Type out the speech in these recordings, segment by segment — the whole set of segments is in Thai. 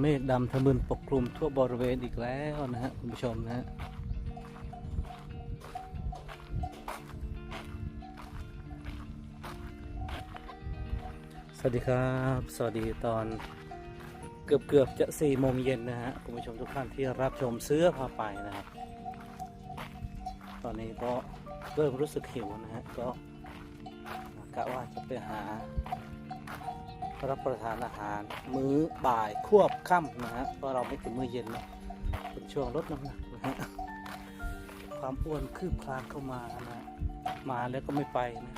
เมฆดำทะมึนปกคลุมทั่วบริเวณอีกแล้วนะฮะคุณผู้ชมนะฮะสวัสดีครับ สวัสดีตอนเกือบเกือบๆจะสี่โมงเย็นนะฮะคุณผู้ชมทุกท่านที่รับชมเสื้อพาไปนะครับ ตอนนี้ก็เริ่มรู้สึกหิวนะฮะก็กะว่าจะไปหา รับประทานอาหารมื้อบ่ายควบค่ำนะฮะเพราะเราไม่ถึงมื้อเย็นเนะเป็นช่วงลดน้ำหนักนะฮะความอ้วนคืบคลานเข้ามานะมาแล้วก็ไม่ไปนะ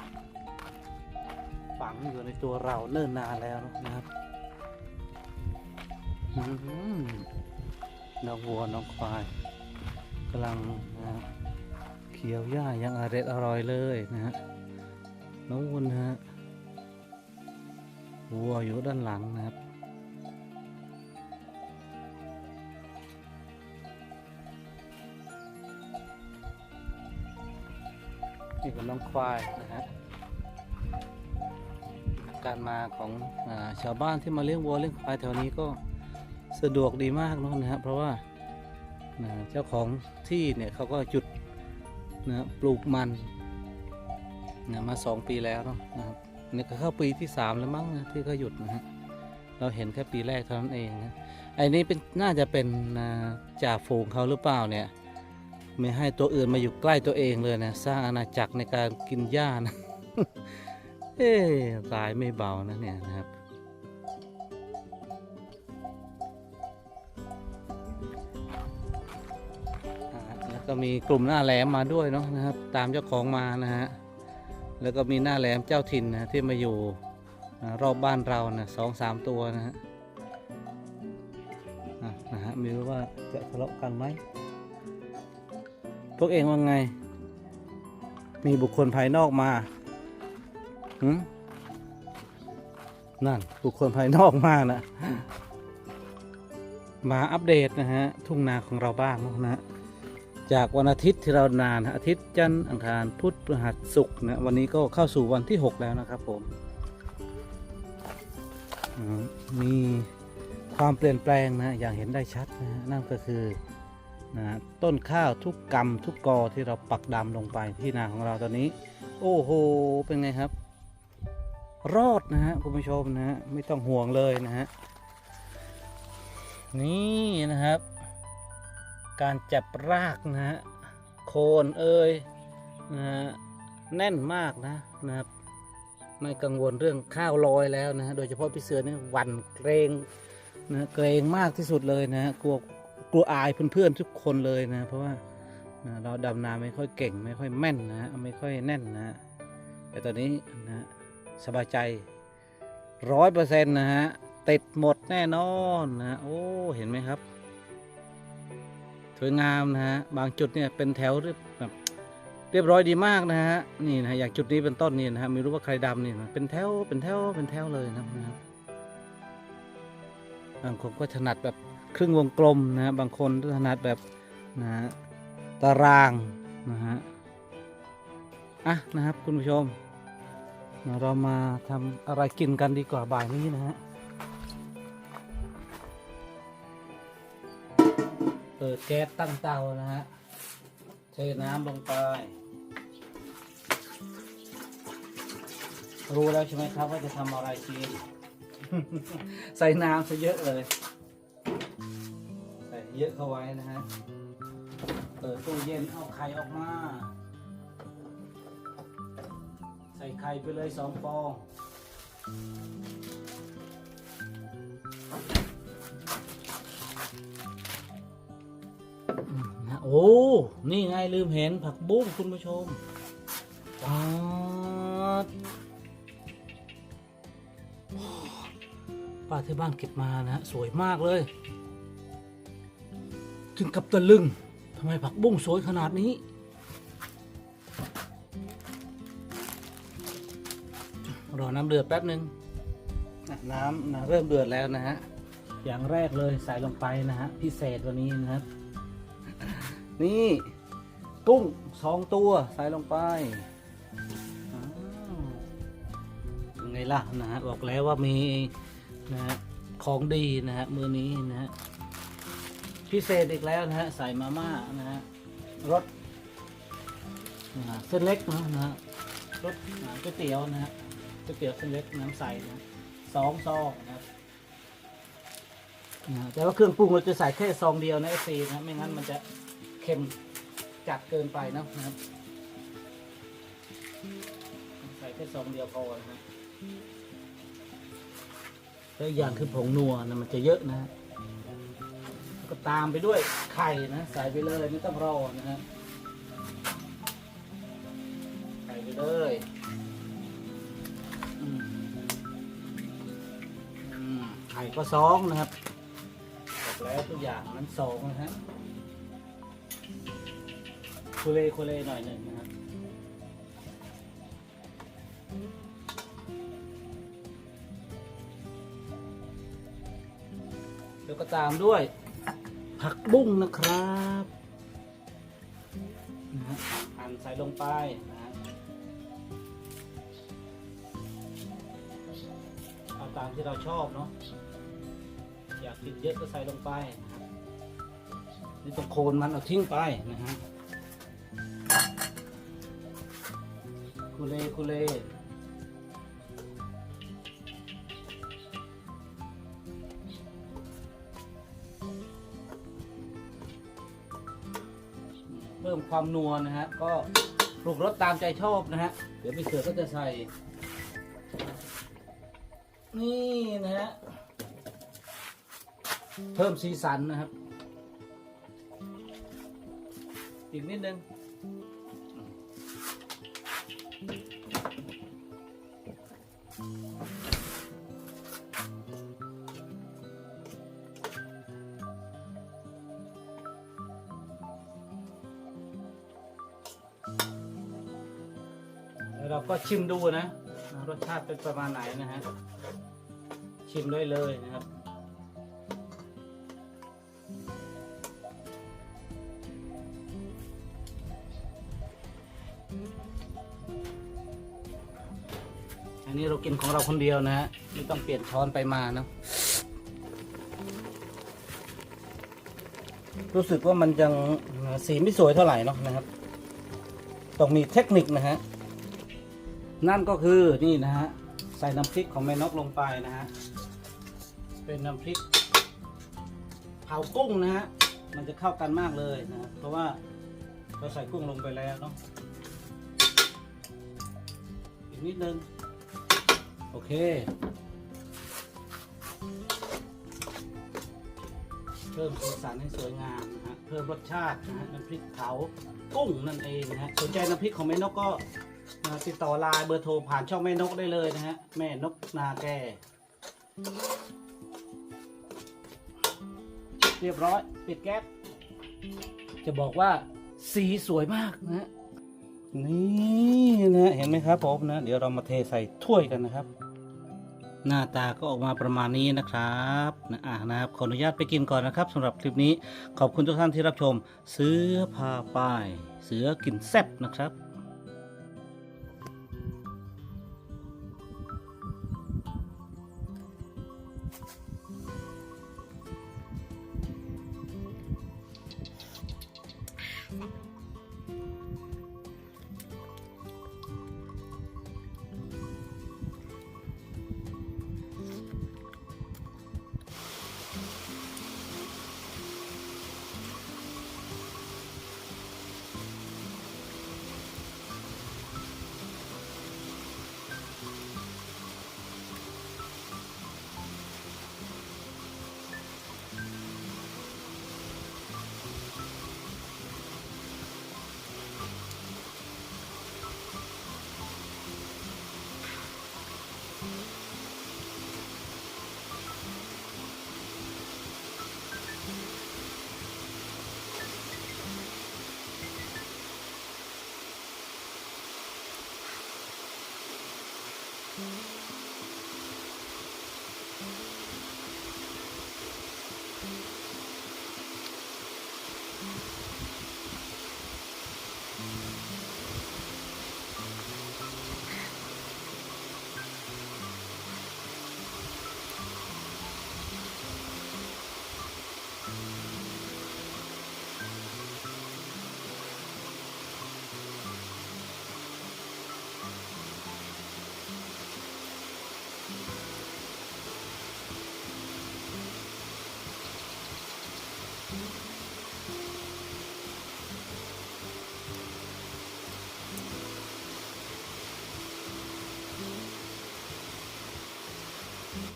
ฝังอยู่ในตัวเราเนิ่นนานแล้วนะครับน้องวัวน้องควายกำลังนะเคี้ยวหญ้ายังอร่อยอร่อยเลยนะฮะน้องวัวนะฮะ วัวอยู่ด้านหลังนะครับ นี่เป็นน้องควายนะฮะการมาของอชาวบ้านที่มาเลี้ยงวัวเลี้ยงควายแถวนี้ก็สะดวกดีมากนะครับ เพราะว่าเจ้าของที่เนี่ยเขาก็หยุดนะปลูกมันนะมาสองปีแล้วเนาะนะครับ นี่ก็เข้าปีที่สามแล้วมั้งนะที่เขาหยุดนะฮะเราเห็นแค่ปีแรกเท่านั้นเองนะไอ้นี่เป็นน่าจะเป็นจ่าฝูงเขาหรือเปล่าเนี่ยไม่ให้ตัวอื่นมาอยู่ใกล้ตัวเองเลยนะสร้างอาณาจักรในการกินหญ้านะเอ๊ตายไม่เบานะเนี่ยนะครับแล้วก็มีกลุ่มหน้าแหลมมาด้วยเนาะนะครับ ตามเจ้าของมานะฮะ แล้วก็มีหน้าแหลมเจ้าถิ่นนะที่มาอยู่รอบบ้านเรานะสองสามตัวนะฮะอะนะฮะไม่รู้ว่าจะทะเลาะกันไหมพวกเองว่าไง มีบุคคลภายนอกมาหืมนั่นบุคคลภายนอกมานะมาอัปเดตนะฮะทุ่งนาของเราบ้างนะฮะ จากวันอาทิตย์ที่เรานานอาทิตย์จันทร์อังคารพุธพฤหัสศุกร์นะวันนี้ก็เข้าสู่วันที่ 6 แล้วนะครับผมมีความเปลี่ยนแปลงนะอย่างเห็นได้ชัดนะนั่นก็คือนะต้นข้าวทุกกำทุกกอที่เราปักดำลงไปที่นาของเราตอนนี้ โอ้โหเป็นไงครับ รอดนะฮะคุณผู้ชมนะฮะไม่ต้องห่วงเลยนะฮะนี่นะครับ การจับรากนะฮะโคนเอ่ยนะฮะแน่นมากนะนะครับไม่กังวลเรื่องข้าวลอยแล้วนะฮะโดยเฉพาะพี่เสือนี่หวั่นเกรงนะเกรงมากที่สุดเลยนะกลัวกลัวอายเพื่อนๆทุกคนเลยนะ เพราะว่านะเราดำนาไม่ค่อยเก่งไม่ค่อยแม่นนะฮะไม่ค่อยแน่นนะฮะแต่ตอนนี้นะสบายใจร้อยเปอร์เซ็นต์นะฮะติดหมดแน่นอนนะฮะโอ้เห็นไหมครับ วยงามนะฮะบางจุดเนี่ยเป็นแถวเรียบแบบเรียบร้อยดีมากนะฮะนี่นะอย่างจุดนี้เป็นต้นนี่นะฮะไม่รู้ว่าใครดำนี่นะเป็นแถวเป็นแถวเป็นแถวเลยนะครับบางคนก็ถนัดแบบครึ่งวงกลมนะฮะบางคนถนัดแบบนะฮะตารางนะฮะอะนะครับคุณผู้ชม เรามาทำอะไรกินกันดีกว่าบ่ายนี้นะฮะ เปิดแก๊สตั้งเตานะฮะเทน้ำลงไป รู้แล้วใช่ไหมครับว่าจะทำอะไรกิน ใส่น้ำซะเยอะเลย ใส่เยอะเข้าไว้นะฮะ เปิดตู้เย็นเอาไข่ออกมา ใส่ไข่ไปเลยสองฟอง อ้นี่ไงลืมเห็นผักบุ้งคุณผู้ชมป้าที่บ้านเก็บมานะฮะสวยมากเลย ถึงกับตะลึงทำไมผักบุ้งสวยขนาดนี้ รอน้ำเดือดแป๊บหนึ่งน้ำนะเริ่มเดือดแล้วนะฮะ อย่างแรกเลยใส่ลงไปนะฮะ พิเศษวันนี้นะครับ นี่กุ้งสองตัวใส่ลงไปยังไงล่ะนะฮะบอกแล้วว่ามีนะฮะของดีนะฮะมือนี้นะฮะพิเศษอีกแล้วนะฮะใส่มาม่านะฮะรสนะเส้นเล็กนะนะฮะรสก๋วยเตี๋ยวนะฮะก๋วยเตี๋ยวเส้นเล็กน้ำใสนะสองซองนะครับนะฮะแต่ว่าเครื่องปรุงเราจะใส่แค่ซองเดียวนะเอซีนะไม่งั้นมันจะ เค็มจัดเกินไปนะครับ ใส่แค่ซองเดียวพอนะฮะแล้วอย่างคือผงนัวนะมันจะเยอะนะฮะก็ตามไปด้วยไข่นะใส่ไปเลยไม่ต้องรอนะฮะใส่ไปเลยไข่ก็สองนะครับบแล้วทุกอย่างนั้นสองนะฮะ คุเลคุเลหน่อยหนึ่งนะครับแล้วก็ตามด้วย ผักบุ้งนะครับนะฮะหั่นใส่ลงไปนะฮะเอาตามที่เราชอบเนาะอยากกินเยอะก็ใส่ลงไปนะครับนี่ต้องโคนมันเอาทิ้งไปนะฮะ คุเลคุเลเพิ่มความนัวนะฮะ ก็ปรุงรสตามใจชอบนะฮะ เดี๋ยวพี่เสือก็จะใส่ นี่นะฮะ เพิ่มสีสันนะครับ อีกนิดนึง ก็ชิมดูนะ รสชาติเป็นประมาณไหนนะฮะ ชิมได้เลยนะครับ อันนี้เรากินของเราคนเดียวนะฮะไม่ต้องเปลี่ยนช้อนไปมานะรู้สึกว่ามันยังสีไม่สวยเท่าไหร่เนาะนะครับ ต้องมีเทคนิคนะฮะ นั่นก็คือนี่นะฮะใส่น้ำพริกของแม่นกลงไปนะฮะเป็นน้ำพริกเผากุ้งนะฮะมันจะเข้ากันมากเลยนะเพราะว่าเราใส่กุ้งลงไปแล้วเนาะอีกนิดนึงโอเคเพิ่มสีสันให้สวยงามนะฮะเพิ่มรสชาตินะฮะน้ำพริกเผากุ้งนั่นเองนะฮะสนใจน้ำพริกของแม่นกก็ ติดต่อไลน์เบอร์โทรผ่านช่องแม่นกได้เลยนะฮะ แม่นกนาแก เรียบร้อย ปิดแก๊สจะบอกว่าสีสวยมากนะนี่นะเห็นไหมครับผมนะ เดี๋ยวเรามาเทใส่ถ้วยกันนะครับ หน้าตาก็ออกมาประมาณนี้นะครับนะอ่านะครับขออนุญาตไปกินก่อนนะครับสำหรับคลิปนี้ขอบคุณทุกท่านที่รับชม เสือพาป้าย เสือกินแซ่บนะครับ